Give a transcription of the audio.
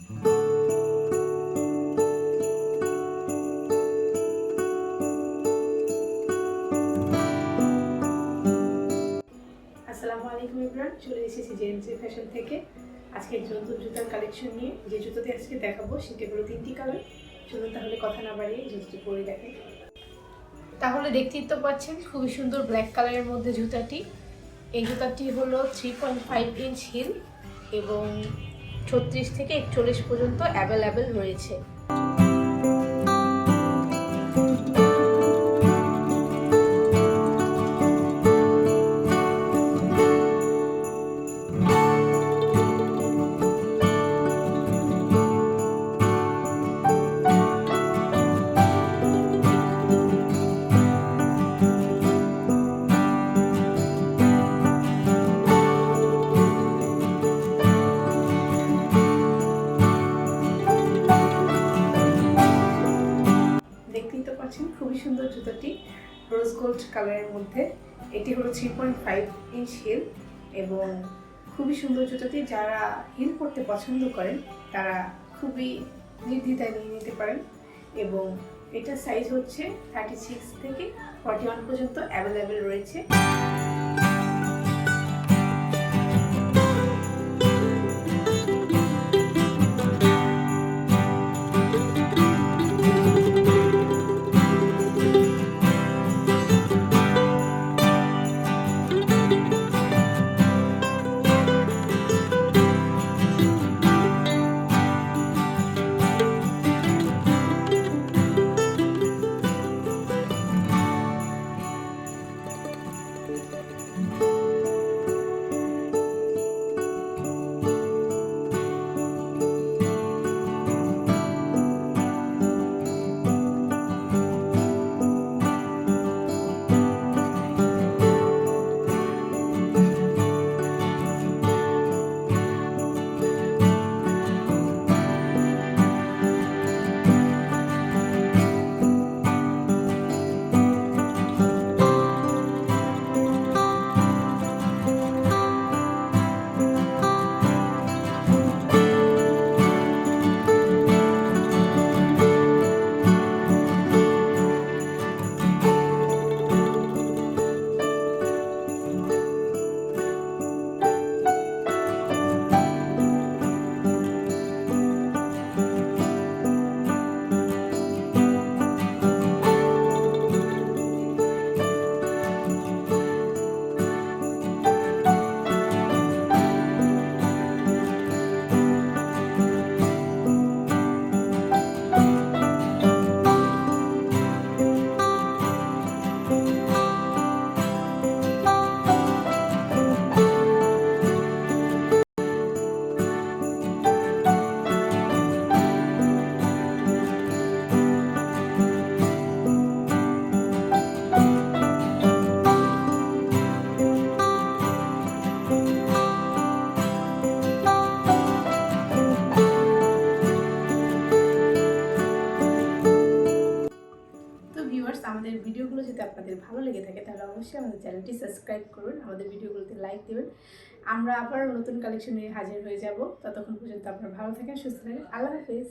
আসসালামু আলাইকুম ইমরান চলে এসেছি জেএমসি ফ্যাশন থেকে। আজকে নতুন জুতার কালেকশন নিয়ে। যে জুতোতে আজকে দেখাবো, সেটি হলো তিনটি কালার চলুন তাহলে কথা না বাড়িয়ে জুতোটি পরে দেখেন তাহলে দেখতেই তো পাচ্ছেন, খুবই সুন্দর ব্ল্যাক কালারের মধ্যে জুতাটি। এই জুতাটি হলো three point five inch heel এবং ছত্রিশ থেকে একচল্লিশ পর্যন্ত অ্যাভেলেবেল রয়েছে। পাচ্ছেন খুবই সুন্দর জুতোটি রোজ গোল্ড কালারের মধ্যে। এটি হলো three point five inch heel এবং খুবই সুন্দর জুতোটি। যারা হিল পরতে পছন্দ করেন, তারা খুবই নির্দ্বিধায় নিয়ে নিতে পারেন এবং এটা সাইজ হচ্ছে থার্টি সিক্স থেকে ফর্টি ওয়ান পর্যন্ত অ্যাভেলেবেল রয়েছে। আমাদের ভিডিওগুলো যদি আপনাদের ভালো লেগে থাকে, তাহলে অবশ্যই আমাদের চ্যানেলটি সাবস্ক্রাইব করুন, আমাদের ভিডিওগুলোতে লাইক দেবেন। আমরা আবার নতুন কালেকশন নিয়ে হাজির হয়ে যাব। ততক্ষণ পর্যন্ত আপনারা ভালো থাকেন, সুস্থ থাকেন। আল্লাহ হাফেজ।